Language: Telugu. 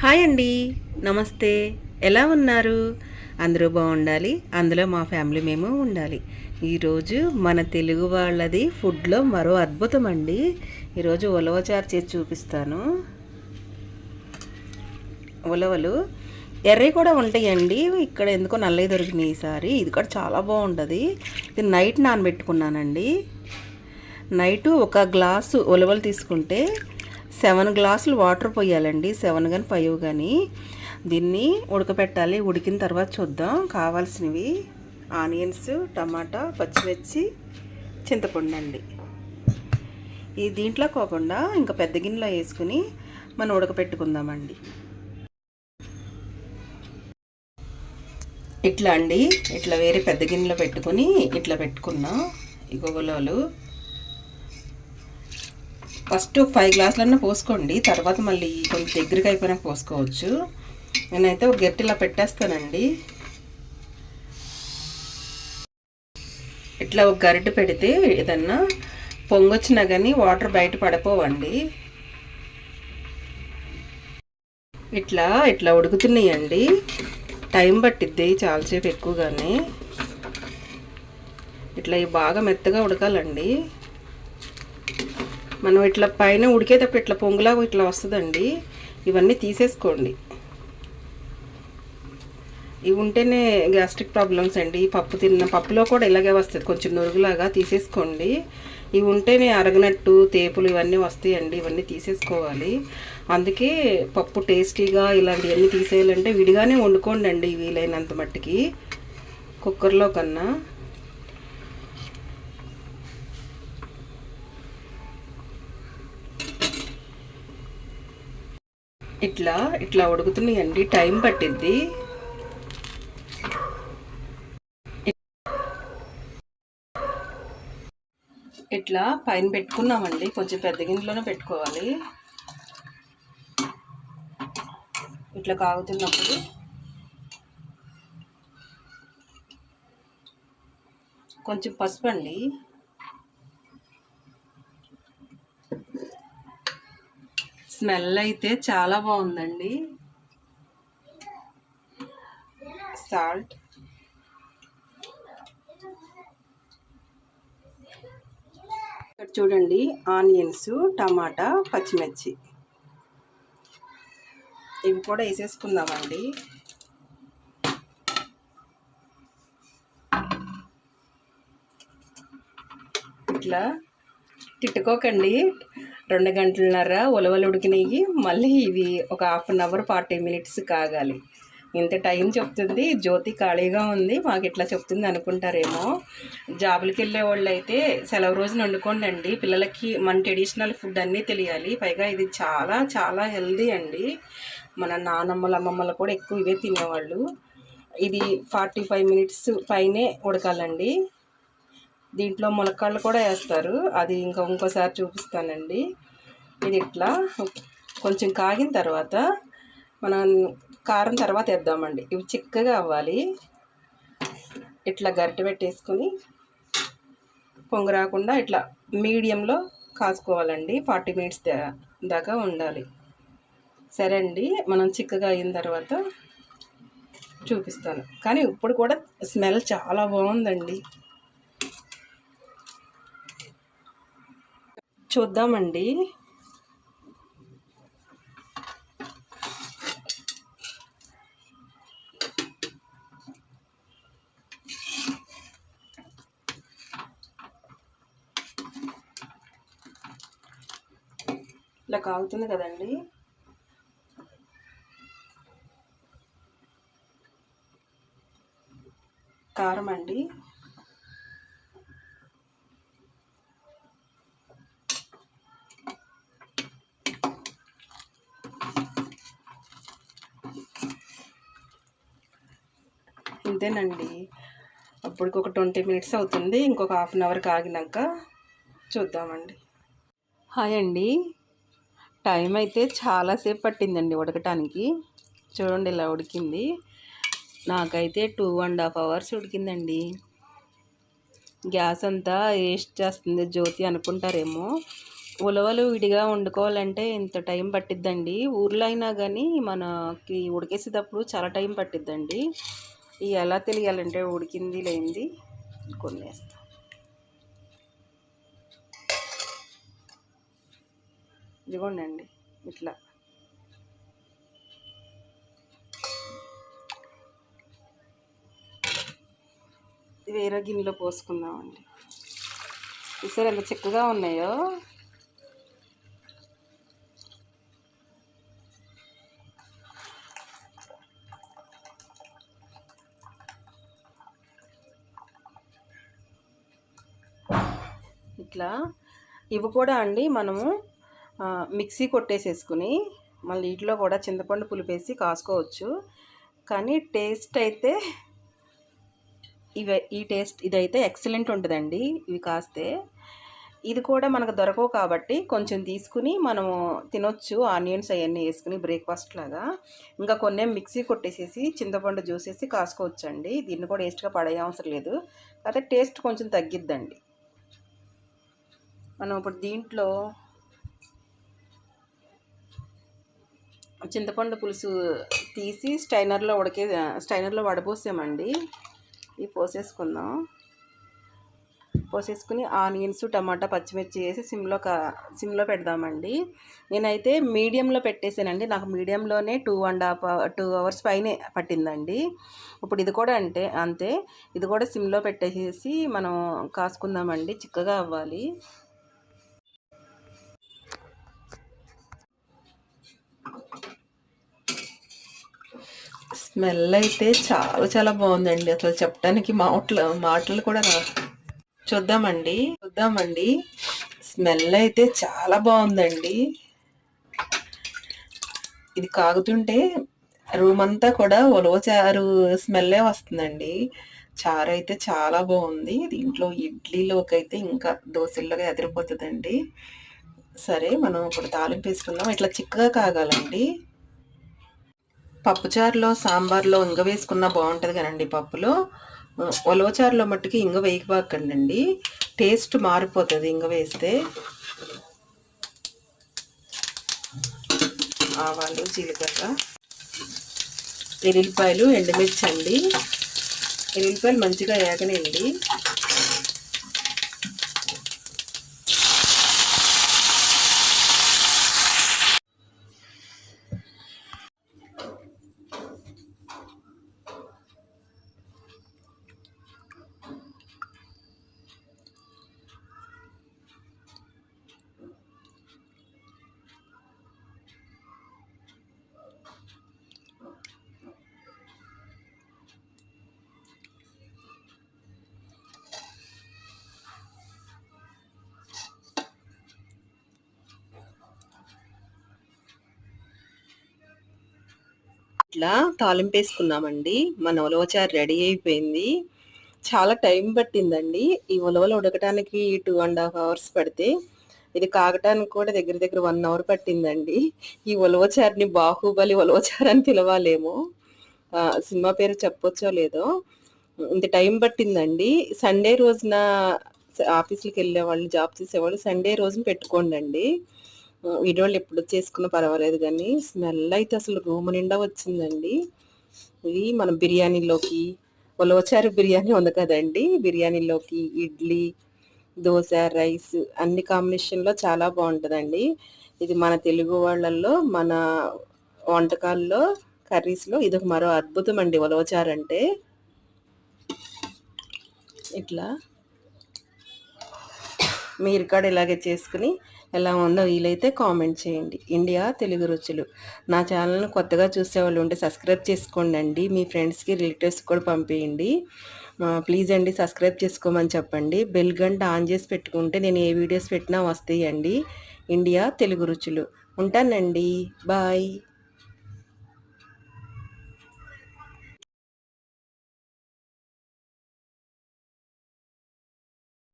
హాయ్ అండి. నమస్తే. ఎలా ఉన్నారు? అందరూ బాగుండాలి. అందులో మా ఫ్యామిలీ మేము ఉండాలి. ఈరోజు మన తెలుగు వాళ్ళది ఫుడ్లో మరో అద్భుతం అండి. ఈరోజు ఉలవచారు చేసి చూపిస్తాను. ఉలవలు ఎర్రవి కూడా ఉంటాయండి. ఇక్కడ ఎందుకో నల్లవి దొరికినాయి ఈసారి. ఇది కూడా చాలా బాగుంటుంది. ఇది నైట్ నానబెట్టుకున్నానండి. నైటు ఒక గ్లాసు ఉలవలు తీసుకుంటే సెవెన్ గ్లాసులు వాటర్ పోయాలండి. సెవెన్ కానీ ఫైవ్ కానీ దీన్ని ఉడకపెట్టాలి. ఉడికిన తర్వాత చూద్దాం. కావాల్సినవి ఆనియన్స్ టమాటా పచ్చిమిర్చి చింతపండు అండి. ఈ దీంట్లో కాకుండా ఇంకా పెద్ద గిన్నెలో వేసుకుని మనం ఉడకపెట్టుకుందామండి. ఇట్లా అండి. ఇట్లా వేరే పెద్ద గిన్నెలో పెట్టుకుని ఇట్లా పెట్టుకున్నాం. ఈ ఫస్ట్ ఫైవ్ గ్లాసులన్నా పోసుకోండి. తర్వాత మళ్ళీ కొంచెం దగ్గరికి అయిపోయినా పోసుకోవచ్చు. నేనైతే ఒక గట్టిలా పెట్టేస్తానండి. ఇట్లా ఒక గరిటె పెడితే ఏదన్నా పొంగొచ్చినా కానీ వాటర్ బయట పడిపోవండి. ఇట్లా ఇట్లా ఉడుకుతున్నాయండి. టైం పట్టిద్ది చాలాసేపు ఎక్కువగానే. ఇట్లా ఇవి బాగా మెత్తగా ఉడకాలండి. మనం ఇట్లా పైన ఉడికేటప్పుడు ఇట్లా పొంగులాగా ఇట్లా వస్తుందండి. ఇవన్నీ తీసేసుకోండి. ఇవి ఉంటేనే గ్యాస్ట్రిక్ ప్రాబ్లమ్స్ అండి. పప్పు తిన్న పప్పులో కూడా ఇలాగే వస్తుంది. కొంచెం నురుగులాగా తీసేసుకోండి. ఇవి ఉంటేనే అరగనట్టు తేపులు ఇవన్నీ వస్తాయండి. ఇవన్నీ తీసేసుకోవాలి. అందుకే పప్పు టేస్టీగా ఇలాంటివన్నీ తీసేయాలంటే విడిగానే వండుకోండి అండి వీలైనంత మట్టికి. కుక్కర్లో కన్నా. ఇట్లా ఇట్లా ఉడుకుతున్నాయండి. టైం పట్టిద్ది. ఇట్లా పైన పెట్టుకున్నామండి. కొంచెం పెద్ద గిన్నెలోనే పెట్టుకోవాలి. ఇట్లా కాగుతున్నప్పుడు కొంచెం పసుపు అండి స్మెల్ అయితే చాలా బాగుందండి. సాల్ట్. ఇక్కడ చూడండి ఆనియన్స్ టమాటా పచ్చిమిర్చి. ఇవి కూడా వేసేసుకుందామండి. ఇట్లా తిట్టుకోకండి. రెండు గంటలన్నర ఉలవలు ఉడికినవి మళ్ళీ ఇవి ఒక half an hour forty minutes కాగాలి. ఇంత టైం చెప్తుంది. జ్యోతి ఖాళీగా ఉంది. మాకు ఇట్లా చెప్తుంది అనుకుంటారేమో. జాబులకి వెళ్ళే వాళ్ళు అయితే సెలవు రోజున వండుకోండి అండి పిల్లలకి మన ట్రెడిషనల్ ఫుడ్ అన్నీ తెలియాలి. పైగా ఇది చాలా చాలా హెల్దీ అండి. మన నానమ్మలు అమ్మమ్మలు కూడా ఎక్కువ ఇవే తినేవాళ్ళు. ఇది ఫార్టీ ఫైవ్ మినిట్స్ పైనే ఉడకాలండి. దీంట్లో ములక్కాళ్ళు కూడా వేస్తారు. అది ఇంకా ఇంకోసారి చూపిస్తానండి. ఇది ఇట్లా కొంచెం కాగిన తర్వాత మనం కారం తర్వాత వేద్దామండి. ఇవి చిక్కగా అవ్వాలి. ఇట్లా గరిటె పెట్టేసుకొని పొంగు రాకుండా ఇట్లా మీడియంలో కాసుకోవాలండి. ఫార్టీ మినిట్స్ దాకా ఉండాలి. సరే అండి మనం చిక్కగా అయిన తర్వాత చూపిస్తాను. కానీ ఇప్పుడు కూడా స్మెల్ చాలా బాగుందండి. చూద్దామండి. ఇలా కాగుతుంది కదండి. కారం అండి అంతేనండి. అప్పటికి ఒక ట్వంటీ మినిట్స్ అవుతుంది. ఇంకొక హాఫ్ అన్ అవర్ కాగినాక చూద్దామండి. హాయ్ అండి. టైం అయితే చాలాసేపు పట్టిందండి ఉడకటానికి. చూడండి ఇలా ఉడికింది. నాకైతే టూ అండ్ హాఫ్ అవర్స్ ఉడికిందండి. గ్యాస్ అంతా వేస్ట్ చేస్తుంది జ్యోతి అనుకుంటారేమో. ఉలవలు విడిగా వండుకోవాలంటే ఇంత టైం పట్టిద్దండి. ఊర్లో అయినా కానీ మనకి ఉడికేసేటప్పుడు చాలా టైం పట్టిద్దండి. ఇవి ఎలా తెలియాలంటే ఉడికింది లేనిది కొన్ని వేస్తాం ఇదిగోండి ఇట్లా వేరే గిన్నెలో పోసుకుందామండి. చూసారు ఎంత చిక్కగా ఉన్నాయో? ఇట్లా ఇవి కూడా అండి మనము మిక్సీ కొట్టేసేసుకుని మళ్ళీ ఇంట్లో కూడా చింతపండు పులిపేసి కాసుకోవచ్చు. కానీ టేస్ట్ అయితే ఇవి ఈ టేస్ట్ ఇదైతే ఎక్సలెంట్ ఉంటుందండి ఇవి కాస్తే. ఇది కూడా మనకు దొరకవు కాబట్టి కొంచెం తీసుకుని మనము తినొచ్చు ఆనియన్స్ అవన్నీ వేసుకుని బ్రేక్ఫాస్ట్ లాగా. ఇంకా కొన్ని మిక్సీ కొట్టేసేసి చింతపండు జ్యూస్ వేసి కాసుకోవచ్చండి. దీన్ని కూడా వేస్ట్గా పడే అవసరం లేదు. కాకపోతే టేస్ట్ కొంచెం తగ్గిద్దండి. మనం ఇప్పుడు దీంట్లో చింతపండు పులుసు తీసి స్టైనర్లో ఉడకే స్టైనర్లో వడపోసామండి. ఇవి పోసేసుకుందాం. పోసేసుకుని ఆనియన్స్ టమాటా పచ్చిమిర్చి వేసి సిమ్లో కా సిమ్లో పెడదామండి. నేనైతే మీడియంలో పెట్టేసానండి. నాకు మీడియంలోనే two and half two hours పైనే పట్టిందండి. ఇప్పుడు ఇది కూడా అంటే అంతే. ఇది కూడా సిమ్లో పెట్టేసేసి మనం కాసుకుందామండి. చిక్కగా అవ్వాలి. స్మెల్ అయితే చాలా చాలా బాగుందండి. అసలు చెప్పడానికి మాటలు మాటలు కూడా రా చూద్దామండి చూద్దామండి. స్మెల్ అయితే చాలా బాగుందండి. ఇది కాగుతుంటే రూమ్ అంతా కూడా ఉలవ చారు స్మెల్లే వస్తుందండి. చారు అయితే చాలా బాగుంది. దీంట్లో ఇడ్లీలోకి అయితే ఇంకా దోశల్లోకి ఎదిరిపోతుందండి. సరే మనం ఇప్పుడు తాలింపు వేసుకుందాం. ఇట్లా చిక్కగా కాగాలండి. పప్పుచారులో సాంబార్లో ఇంగ వేసుకున్నా బాగుంటుంది కదండి పప్పులో. ఉలవచారులో మట్టుకి ఇంగ వేయకబాకండి టేస్ట్ మారిపోతుంది ఇంగ వేస్తే. ఆవాలు జీలకర్ర ఎల్లిపాయలు ఎండుమిర్చి అండి ఎల్లిపాయలు మంచిగా వేగనండి ఇట్లా తాలింపు వేసుకున్నామండి మన ఉలవచారు రెడీ అయిపోయింది. చాలా టైం పట్టిందండి. ఈ ఉలవలు ఉడకటానికి టూ అండ్ హాఫ్ అవర్స్ పడితే ఇది కాగటానికి కూడా దగ్గర దగ్గర వన్ అవర్ పట్టిందండి. ఈ ఉలవచారుని బాహుబలి ఉలవచారు అని పిలవాలేమో. సినిమా పేరు చెప్పొచ్చో లేదో. ఇంత టైం పట్టిందండి. సండే రోజున ఆఫీస్కి వెళ్ళే వాళ్ళు జాబ్ చేసేవాళ్ళు సండే రోజున పెట్టుకోండి వీడియోలు ఎప్పుడు చేసుకున్నా పర్వాలేదు కానీ స్మెల్ అయితే అసలు రూమ్ నిండా వచ్చిందండి. ఇది మనం బిర్యానీలోకి ఉలవచారు బిర్యానీ ఉంది కదండి. బిర్యానీలోకి ఇడ్లీ దోశ రైస్ అన్ని కాంబినేషన్లో చాలా బాగుంటుందండి. ఇది మన తెలుగు వాళ్ళల్లో మన వంటకాల్లో కర్రీస్లో ఇది ఒక మరో అద్భుతం అండి ఉలవచారు అంటే. ఇట్లా మీరు కూడా ఇలాగే చేసుకుని ఎలా ఉందో వీలైతే కామెంట్ చేయండి. ఇండియా తెలుగు రుచులు. నా ఛానల్ని కొత్తగా చూసేవాళ్ళు ఉంటే సబ్స్క్రైబ్ చేసుకోండి అండి మీ ఫ్రెండ్స్కి రిలేటివ్స్ కూడా పంపేయండి. ప్లీజ్ అండి సబ్స్క్రైబ్ చేసుకోమని చెప్పండి. బెల్ గంట ఆన్ చేసి పెట్టుకుంటే నేను ఏ వీడియోస్ పెట్టినా వస్తాయండి. ఇండియా తెలుగు రుచులు. ఉంటానండి. బాయ్.